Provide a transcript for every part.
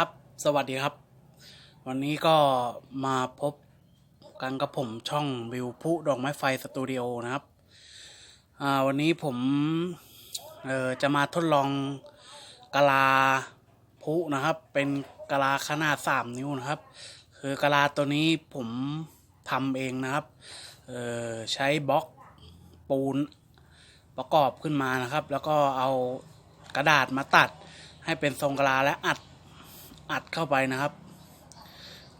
ครับ สวัสดีครับ วันนี้ก็มาพบกันกับผมช่องวิวผู้ดอกไม้ไฟสตูดิโอนะครับวันนี้ผมจะมาทดลองกะลาพุนะครับ เป็นกะลาขนาดสามนิ้วนะครับ คือกะลาตัวนี้ผมทำเองนะครับใช้บล็อกปูนประกอบขึ้นมานะครับ แล้วก็เอากระดาษมาตัดให้เป็นทรงกะลาและอัด อัดเข้าไปนะครับ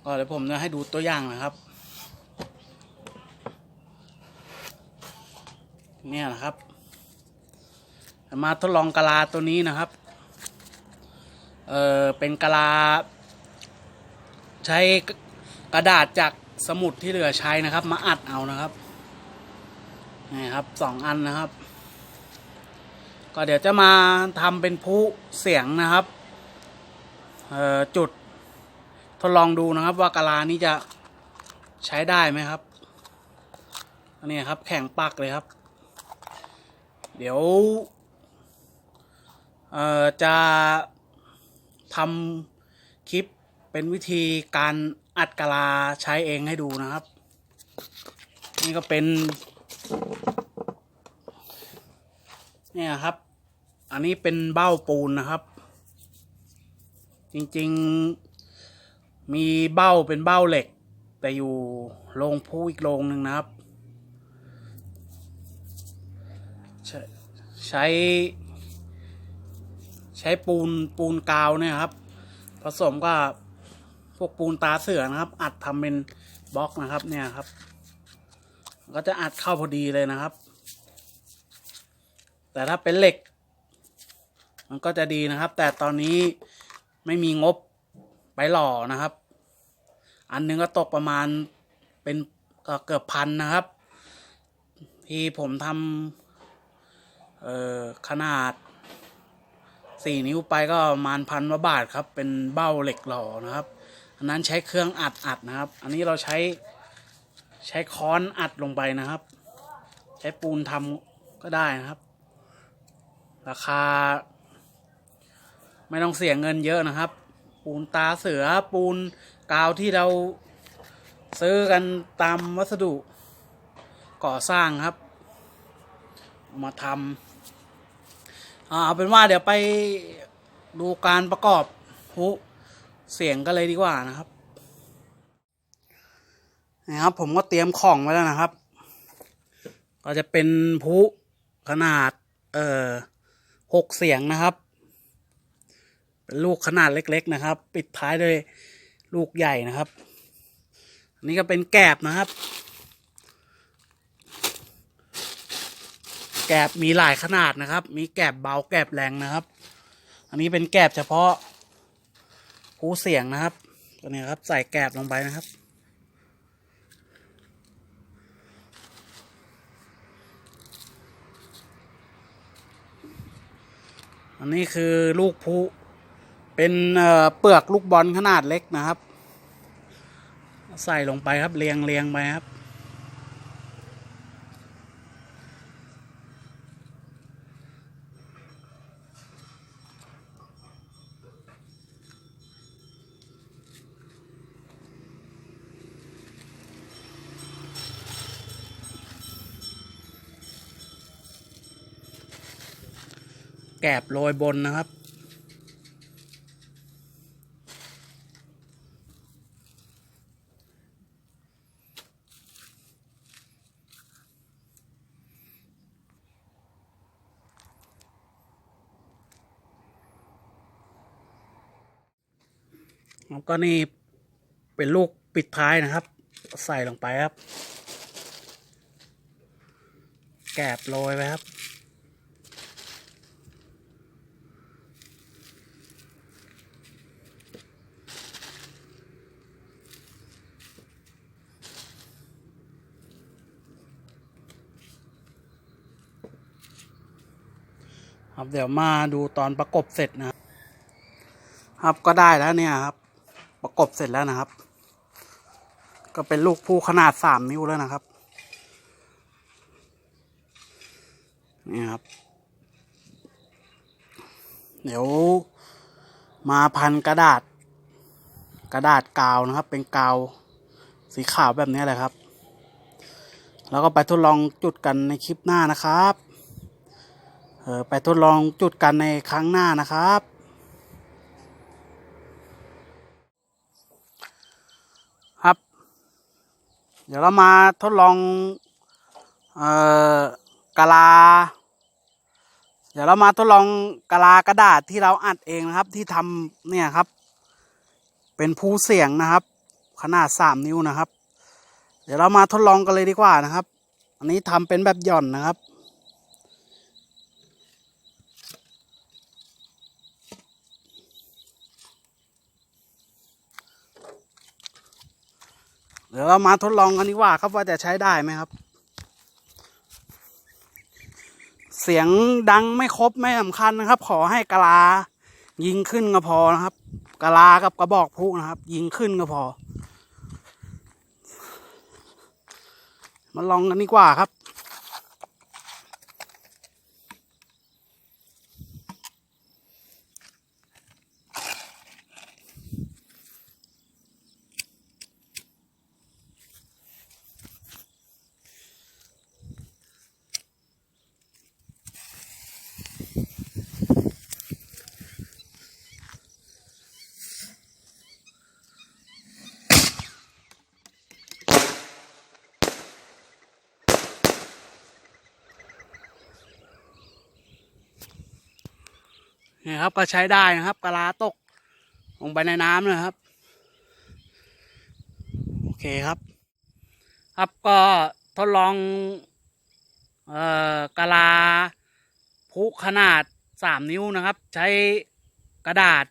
ก็เดี๋ยวผมจะให้ดูตัวอย่างนะครับ เนี่ยนะครับ มาทดลองกะลาตัวนี้นะครับ เออเป็นกะลา ใช้กระดาษจากสมุดที่เหลือใช้นะครับ มาอัดเอานะครับนี่ครับสองอันนะครับ ก็เดี๋ยวจะมาทำเป็นผู้เสียงนะครับ จุดทดลองดูนะครับ ว่ากะลานี้จะใช้ได้ไหมครับอันนี้ครับแข็งปักเลยครับ เดี๋ยวจะทำคลิปเป็นวิธีการอัดกะลาใช้เองให้ดูนะครับ นี่ก็เป็นเนี่ยครับ อันนี้เป็นเบ้าปูนนะครับ จริงๆ มีเบ้าเป็นเบ้าเหล็ก แต่อยู่โรงผู้อีกโรงหนึ่งนะครับ ใช้ ใช้ปูนปูนกาวเนี่ยครับ ผสมกับพวกปูนตาเสือนะครับ อัดทำเป็นบล็อกนะครับเนี่ยครับ ก็จะอัดเข้าพอดีเลยนะครับ แต่ถ้าเป็นเหล็ก มันก็จะดีนะครับ แต่ตอนนี้ ไม่มีงบไปหล่อนะครับ อันหนึงก็ตกประมาณเป็นก็เกือบพันนะครับ ที่ผมทำเอ่อขนาดสี่นิ้วไปก็ประมาณพันว่าบาทครับ เป็นเบ้าเหล็กหล่อนะครับ อันนั้นใช้เครื่องอัดอัดนะครับ อันนี้เราใช้ใช้ค้อนอัดลงไปนะครับ ใช้ปูนทำก็ได้นะครับ ราคา ไม่ต้องเสียเงินเยอะนะครับ ปูนตาเสือปูนกาวที่เราซื้อกันตามวัสดุ ก่อสร้างครับ มาทำเอาเป็นว่าเดี๋ยวไปดูการประกอบหุเสียงกันเลยดีกว่านะครับนะครับ ผมก็เตรียมของไว้แล้วนะครับ ก็จะเป็นพุขนาด เอ่อหกเสียงนะครับ ลูกขนาดเล็ก ๆ นะครับ ปิดท้ายด้วยลูกใหญ่นะครับ อันนี้ก็เป็นแกบนะครับ แกบมีหลายขนาดนะครับ มีแกบเบาแกบแรงนะครับ อันนี้เป็นแกบเฉพาะหูเสียงนะครับตัวนี้ครับ ใส่แกบลงไปนะครับอันนี้คือลูกพลุ เป็นเปลือกลูกบอลขนาดเล็กนะครับ ใส่ลงไปครับเรียงเรียงไปครับ แกบโรยบนนะครับ แล้วก็นี่เป็นลูกปิดท้ายนะครับ ใส่ลงไปครับ แกบโรยไปครับครับเดี๋ยวมาดูตอนประกบเสร็จนะครับ ครับก็ได้แล้วเนี่ยครับ กบเสร็จแล้วนะครับ ก็เป็นลูกผู้ขนาดสามนิ้วแล้วนะครับ นี่ครับ เดี๋ยวมาพันกระดาษ กระดาษกาวนะครับ เป็นกาวสีขาวแบบนี้แหละครับ แล้วก็ไปทดลองจุดกันในคลิปหน้านะครับ เออไปทดลองจุดกันในครั้งหน้านะครับครับ เดี๋ยวเรามาทดลองเอ่อกะลา เดี๋ยวเรามาทดลองกะลากระดาษที่เราอัดเองนะครับ ที่ทำเนี่ยครับ เป็นภูเสียงนะครับ ขนาดสามนิ้วนะครับ เดี๋ยวเรามาทดลองกันเลยดีกว่านะครับ อันนี้ทำเป็นแบบหย่อนนะครับ เดี๋ยวเรามาทดลองกันดีกว่าครับว่าจะใช้ได้ไหมครับ เสียงดังไม่ครบไม่สำคัญนะครับ ขอให้กะลา ยิงขึ้นก็พอนะครับกะลากับกระบอกพลุนะครับ ยิงขึ้นก็พอ มาลองกันดีกว่าครับ นี่ครับก็ใช้ได้นะครับกะลาตก ลงไปในน้ำนะครับ โอเคครับ ครับก็ทดลอง เอ่อกะลาพุขนาดสามนิ้วนะครับ ใช้กระดาษ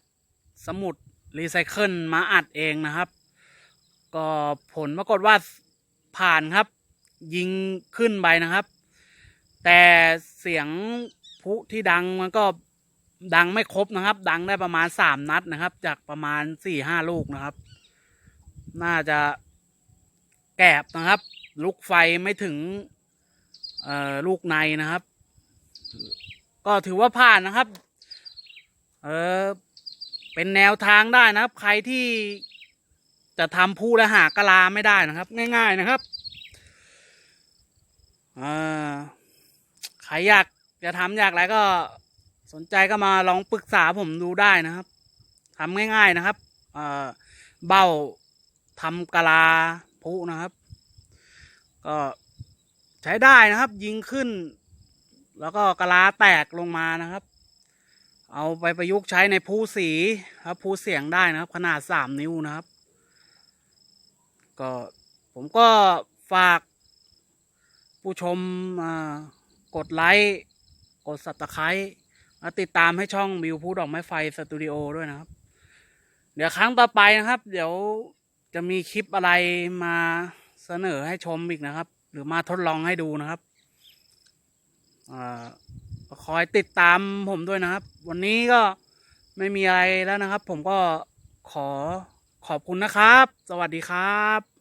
สมุดรีไซเคิลมาอัดเองนะครับ ก็ผลปรากฏว่าผ่านครับ ยิงขึ้นไปนะครับ แต่เสียงพุที่ดังมันก็ ดังไม่ครบนะครับ ดังได้ประมาณสามนัดนะครับ จากประมาณสี่ห้าลูกนะครับ น่าจะแกบนะครับลูกไฟไม่ถึงเออลูกในนะครับ ก็ถือว่าผ่านนะครับ เออเป็นแนวทางได้นะครับ ใครที่จะทำผู้และหากะลาไม่ได้นะครับ ง่าย ๆนะครับเออใครอยากจะทำอยากอะไรก็ สนใจก็มาลองปรึกษาผมดูได้นะครับทำง่าย ๆนะครับเอ่อเบ้าทำกะลาผู้นะครับ ก็ใช้ได้นะครับ ยิงขึ้น แล้วก็กะลาแตกลงมานะครับ เอาไปประยุกต์ใช้ในผู้สีครับผู้เสียงได้นะครับ ขนาดสามนิ้วนะครับ ก็ผมก็ฝาก ผู้ชมกดไลค์ กดสับตะไคร้ ติดตามให้ช่องวิวพูดดอกไม้ไฟสตูดิโอด้วยนะครับ เดี๋ยวครั้งต่อไปนะครับ เดี๋ยวจะมีคลิปอะไรมาเสนอให้ชมอีกนะครับ หรือมาทดลองให้ดูนะครับอคอยติดตามผมด้วยนะครับ วันนี้ก็ไม่มีอะไรแล้วนะครับ ผมก็ขอขอบคุณนะครับ สวัสดีครับ